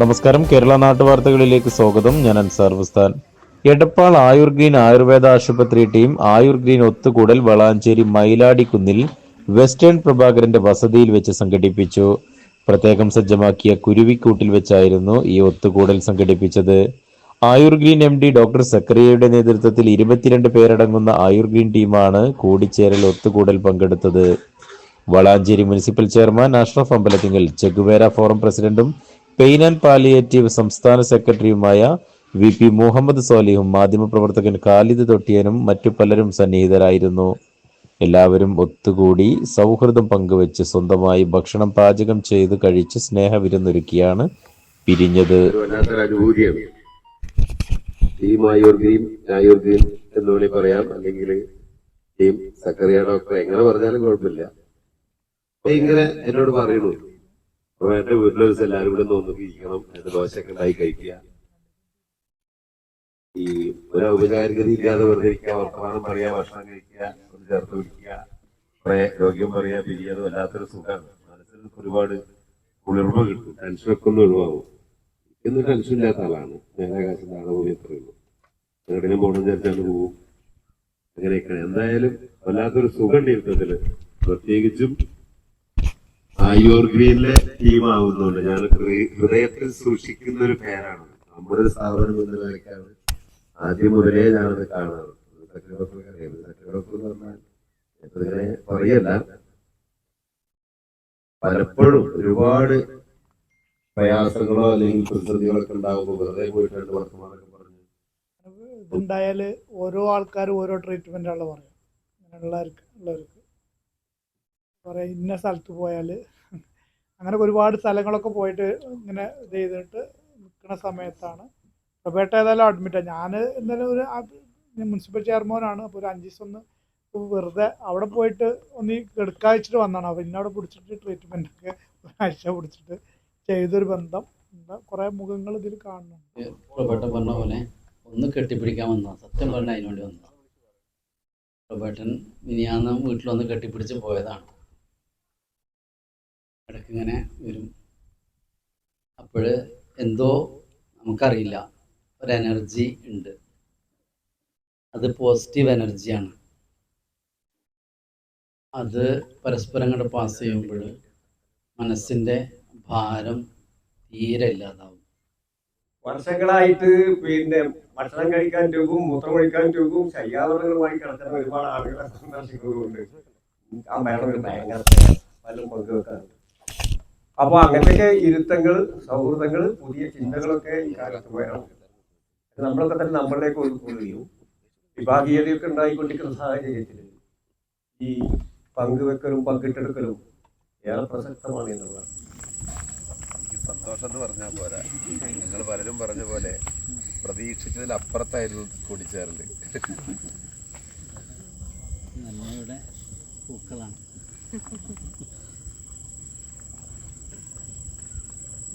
നമസ്കാരം. കേരള നാട്ടുവാർത്തകളിലേക്ക് സ്വാഗതം. ഞാൻ അൻസാർ ബുസ്താൻ. എടപ്പാൾ ആയുർ ഗ്രീൻ ആയുർവേദ ആശുപത്രി ടീം ആയുർ ഗ്രീൻ ഒത്തുകൂടൽ വളാഞ്ചേരി മയിലാടിക്കുന്നിൽ വെസ്റ്റേൺ പ്രഭാകരന്റെ വസതിയിൽ വെച്ച് സംഘടിപ്പിച്ചു. പ്രത്യേകം സജ്ജമാക്കിയ കുരുവിക്കൂട്ടിൽ വെച്ചായിരുന്നു ഈ ഒത്തുകൂടൽ സംഘടിപ്പിച്ചത്. Ayur green M D doctor സക്കറിയയുടെ നേതൃത്വത്തിൽ ഇരുപത്തിരണ്ട് പേരടങ്ങുന്ന ആയുർ ഗ്രീൻ ടീമാണ് കൂടിച്ചേരൽ ഒത്തുകൂടൽ പങ്കെടുത്തത്. Valanchery municipal chairman Ashraf Ambalathingal Che Guevara forum പ്രസിഡന്റും പെയിൻ ആൻഡ് പാലിയേറ്റീവ് സംസ്ഥാന സെക്രട്ടറിയുമായ വി പി മുഹമ്മദ് സോലിഹും മാധ്യമപ്രവർത്തകൻ ഖാലിദ് തൊട്ടിയനും മറ്റു പലരും സന്നിഹിതരായിരുന്നു. എല്ലാവരും ഒത്തുകൂടി സൗഹൃദം പങ്കുവെച്ച് സ്വന്തമായി ഭക്ഷണം പാചകം ചെയ്ത് കഴിച്ച് സ്നേഹവിരുന്നൊരുക്കിയാണ് പിരിഞ്ഞത്. എന്ന് പറയാം. അല്ലെങ്കിൽ എങ്ങനെ പറഞ്ഞാലും കുഴപ്പമില്ല. എന്നോട് പറയുന്നു. അപ്പൊ എന്റെ വീട്ടിലെ ദിവസം എല്ലാവരും കൂടെ നോന്നിരിക്കണം എന്റെ ദോശയൊക്കെ ഉണ്ടായി കഴിക്കുക. ഈ ഒരു ഔപചാരികത ഇല്ലാതെ വെറുതെ ഇരിക്കുക വർത്തമാനം പറയാ ഭക്ഷണം കഴിക്കുക ഒന്ന് ചേർത്ത് പിടിക്കുക കുറെ രോഗ്യം പറയാ പിരിയാതെ വല്ലാത്തൊരു സുഖമാണ്. മനസ്സിൽ ഒരുപാട് കുളിർമ കിട്ടും. ടെൻഷനൊക്കെ ഒന്ന് ഒഴിവാകും ഇന്ന് ടെൻഷൻ ഇല്ലാത്ത ആളാണ്. നേരാകാശം താഴെ പോയി എത്രയുള്ളൂ എവിടെയും പോകണം ചേർച്ചാണ്ട് പോവും. അങ്ങനെയൊക്കെയാണ്. എന്തായാലും വല്ലാത്തൊരു സുഖം ഇരുത്തത്തിൽ പ്രത്യേകിച്ചും ആയൂർ ഗ്രീനിലെ ടീം ആവുന്നുണ്ട് ഞാൻ ഹൃദയത്തിൽ സൂക്ഷിക്കുന്ന ഒരു പേരാണ്. നമ്മുടെ ഒരു സ്ഥാപനം എന്ന നിലയ്ക്കാണ് ആദ്യം മുതലേ ഞാനത് കാണാറ്. ഇപ്പൊ പറയല്ല. പലപ്പോഴും ഒരുപാട് പ്രയാസങ്ങളോ അല്ലെങ്കിൽ പ്രതിസന്ധികളൊക്കെ ഉണ്ടാകുമ്പോൾ വെറുതെ പോയിട്ട് രണ്ട് വർത്തമാനൊക്കെ പറഞ്ഞു ഇതുണ്ടായാൽ ഓരോ ആൾക്കാരും ഓരോ ട്രീറ്റ്മെന്റ് ആണല്ലോ പറയും. അങ്ങനെയുള്ളവർക്ക് ഉള്ളവർക്ക്. പറയാം ഇന്ന സ്ഥലത്ത് പോയാൽ അങ്ങനെ ഒരുപാട് സ്ഥലങ്ങളൊക്കെ പോയിട്ട് ഇങ്ങനെ ഇത് ചെയ്തിട്ട് നിൽക്കുന്ന സമയത്താണ്. പ്രബേട്ട ഏതായാലും അഡ്മിറ്റാണ് ഞാൻ എന്തായാലും ഒരു മുനിസിപ്പൽ ചെയർമാനാണ് അപ്പോൾ ഒരു അഞ്ച് ദിവസം ഒന്ന് വെറുതെ അവിടെ പോയിട്ട് ഒന്ന് കിടക്കാഴ്ചിട്ട് വന്നതാണ്. അപ്പോൾ ഇന്ന അവിടെ പിടിച്ചിട്ട് ട്രീറ്റ്മെന്റൊക്കെ ഒരാഴ്ച പിടിച്ചിട്ട് ചെയ്തൊരു ബന്ധം. എന്താ കുറേ മുഖങ്ങൾ ഇതിൽ കാണുന്നുണ്ട്. പറഞ്ഞ പോലെ ഒന്ന് കെട്ടിപ്പിടിക്കാൻ വന്നതാണ് സത്യം പറഞ്ഞ അതിനുവേണ്ടി വന്നതാണ് ഇനിയാന്ന് മിനിയാന്ന് വീട്ടിൽ വന്ന് കെട്ടിപ്പിടിച്ച് പോയതാണ്. ഇടയ്ക്ക് ഇങ്ങനെ വരും. അപ്പോൾ എന്തോ നമുക്കറിയില്ല. ഒരു എനർജി ഉണ്ട്. അത് പോസിറ്റീവ് എനർജിയാണ്. അത് പരസ്പരം കൂടെ പാസ് ചെയ്യുമ്പോൾ മനസ്സിന്റെ ഭാരം തീരെ ഇല്ലാതാവും. വർഷങ്ങളായിട്ട് പിന്നെ ഭക്ഷണം കഴിക്കാൻ രൂപവും മൂത്രം കഴിക്കാൻ രൂപവും ശയ്യാവരണങ്ങളുമായി കിടക്കുന്ന ഒരുപാട് ആളുകളെ സന്ദർശിക്കുന്നുണ്ട് ആ ഒരു ഭയങ്കര പലരും പങ്കുവെക്കാറുണ്ട്. അപ്പൊ അങ്ങനത്തെ ഇരുത്തങ്ങൾ സൗഹൃദങ്ങൾ പുതിയ ചിന്തകളൊക്കെ ഈ കാലത്ത് വേണം നമ്മളൊക്കെ തന്നെ നമ്മളിലേക്ക് ഒഴുകുകയും വിഭാഗീയതയൊക്കെ ഉണ്ടായിക്കൊണ്ടിരിക്കുന്ന സാഹചര്യത്തിൽ ഈ പങ്കുവെക്കലും പങ്കിട്ടെടുക്കലും ഏറെ പ്രസക്തമാണ് എന്നുള്ളതാണ്. സന്തോഷം എന്ന് പറഞ്ഞാൽ പോരാ. നിങ്ങൾ പലരും പറഞ്ഞ പോലെ പ്രതീക്ഷിച്ചതിൽ അപ്പുറത്തായിരുന്നു കൂടിച്ചേരൽ നന്മയുടെ പൂക്കളാണ്.